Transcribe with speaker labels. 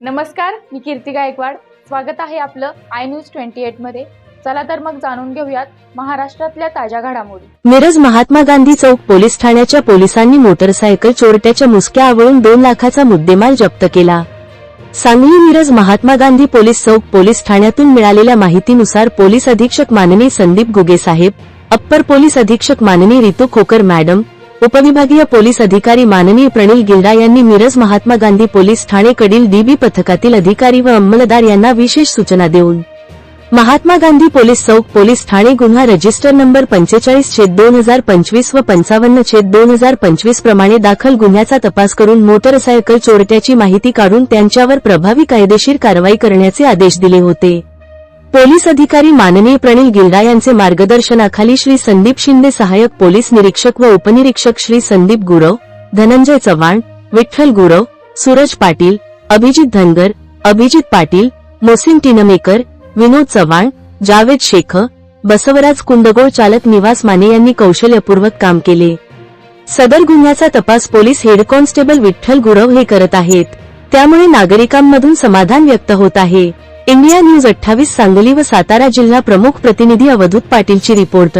Speaker 1: नमस्कार मी कीर्ती गायकवाड. स्वागत आहे आपलं आय न्यूज ट्वेंटी एटमध्ये. चला तर मग जाणून घेऊयात महाराष्ट्रातल्या ताज्या घडामोडी.
Speaker 2: मिरज महात्मा गांधी चौक पोलीस ठाण्याच्या पोलिसांनी मोटरसायकल चोरट्याच्या मुसक्या आवळून दोन लाखाचा मुद्देमाल जप्त केला. सांगली मिरज महात्मा गांधी पोलीस चौक पोलीस ठाण्यातून मिळालेल्या माहितीनुसार पोलीस अधीक्षक माननीय संदीप गुगे साहेब अप्पर पोलीस अधीक्षक माननीय रितू खोकर मॅडम उपविभागीय पोलीस अधिकारी माननीय प्रणील गिल्डा यांनी मिरज महात्मा गांधी पोलीस ठाणेकडील डीबी पथकातील अधिकारी व अंमलदार यांना विशेष सूचना देऊन महात्मा गांधी पोलीस चौक पोलीस ठाणे गुन्हा रजिस्टर नंबर पंचेचाळीस छेद दोन हजार पंचवीस व पंचावन्न छेद दोन हजार पंचवीस प्रमाणे दाखल गुन्ह्याचा तपास करून मोटरसायकल चोरट्याची माहिती काढून त्यांच्यावर प्रभावी कायदेशीर कारवाई करण्याचे आदेश दिले होते. पोलीस अधिकारी माननीय प्रणील गिल्डा यांचे मार्गदर्शनाखाली श्री संदीप शिंदे सहाय्यक पोलीस निरीक्षक व उपनिरीक्षक श्री संदीप गुरव धनंजय चव्हाण विठ्ठल गुरव सूरज पाटील अभिजित धनगर अभिजित पाटील मोसिन टिनमेकर विनोद चव्हाण जावेद शेख बसवराज कुंदगोळ चालक निवास माने यांनी कौशल्यपूर्वक काम केले. सदर गुन्ह्याचा तपास police head constable Vitthal Gurav हे करत आहेत. त्यामुळे नागरिकांमधून समाधान व्यक्त होत आहे. इंडिया न्यूज अठ्ठावीस सांगली व सातारा जिल्हा प्रमुख प्रतिनिधी अवधूत पाटीलची रिपोर्ट.